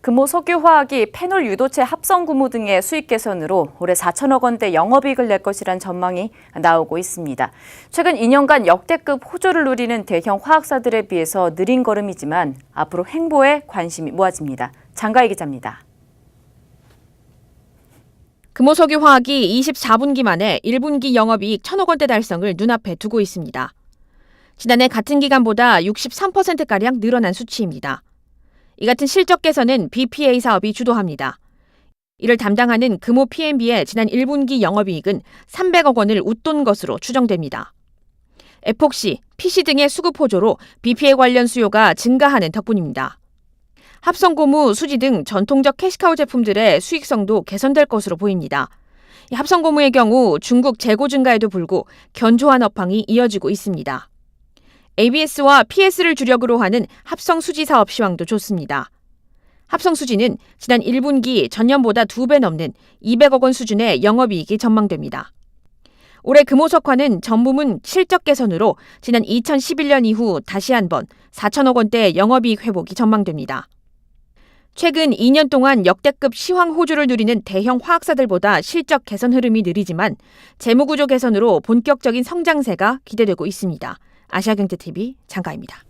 금호 석유화학이 페놀 유도체 합성 구무 등의 수익 개선으로 올해 4천억 원대 영업이익을 낼 것이란 전망이 나오고 있습니다. 최근 2년간 역대급 호조를 누리는 대형 화학사들에 비해서 느린 걸음이지만 앞으로 횡보에 관심이 모아집니다. 장가희 기자입니다. 금호석유화학이 24분기 만에 1분기 영업이익 1천억 원대 달성을 눈앞에 두고 있습니다. 지난해 같은 기간보다 63%가량 늘어난 수치입니다. 이 같은 실적 개선은 BPA 사업이 주도합니다. 이를 담당하는 금호 PNB의 지난 1분기 영업이익은 300억 원을 웃돈 것으로 추정됩니다. 에폭시, PC 등의 수급 호조로 BPA 관련 수요가 증가하는 덕분입니다. 합성고무, 수지 등 전통적 캐시카우 제품들의 수익성도 개선될 것으로 보입니다. 이 합성고무의 경우 중국 재고 증가에도 불구 견조한 업황이 이어지고 있습니다. ABS와 PS를 주력으로 하는 합성 수지 사업 시황도 좋습니다. 합성 수지는 지난 1분기 전년보다 2배 넘는 200억 원 수준의 영업이익이 전망됩니다. 올해 금호석화는 전 부문 실적 개선으로 지난 2011년 이후 다시 한번 4천억 원대 영업이익 회복이 전망됩니다. 최근 2년 동안 역대급 시황 호조를 누리는 대형 화학사들보다 실적 개선 흐름이 느리지만 재무구조 개선으로 본격적인 성장세가 기대되고 있습니다. 아시아경제TV 장가입니다.